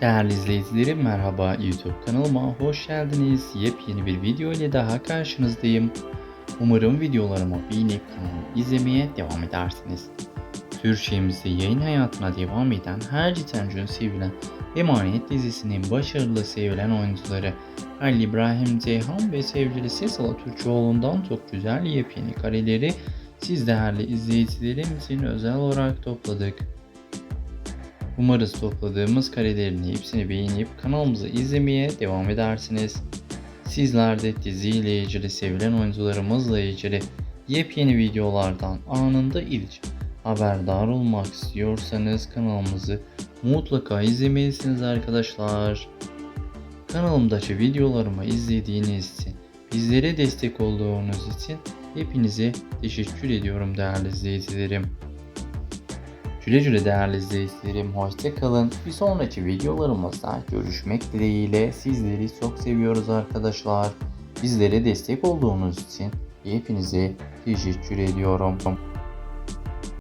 Değerli izleyicilerim merhaba YouTube kanalıma hoş geldiniz. Yepyeni bir video ile daha karşınızdayım. Umarım videolarımı beğenip kanalımı izlemeye devam edersiniz. Türkçemizde yayın hayatına devam eden her cidden sevilen Emanet dizisinin başarılı sevilen oyuncuları Ali İbrahim Ceyhan ve sevgilisi Sıla Türkçoğlu'ndan çok güzel yepyeni kareleri siz değerli izleyicilerim için özel olarak topladık. Umarız topladığımız karelerin hepsini beğenip kanalımızı izlemeye devam edersiniz. Sizler de diziyle ilgili sevilen oyuncularımızla ilgili yepyeni videolardan anında ilk haberdar olmak istiyorsanız kanalımızı mutlaka izlemelisiniz arkadaşlar. Kanalımdaki videolarımı izlediğiniz için, bizlere destek olduğunuz için hepinize teşekkür ediyorum değerli izleyicilerim. Güle güle değerli izleyicilerim. Hoşça kalın. Bir sonraki videolarımızda görüşmek dileğiyle sizleri çok seviyoruz arkadaşlar. Bizlere destek olduğunuz için hepinize teşekkür ediyorum.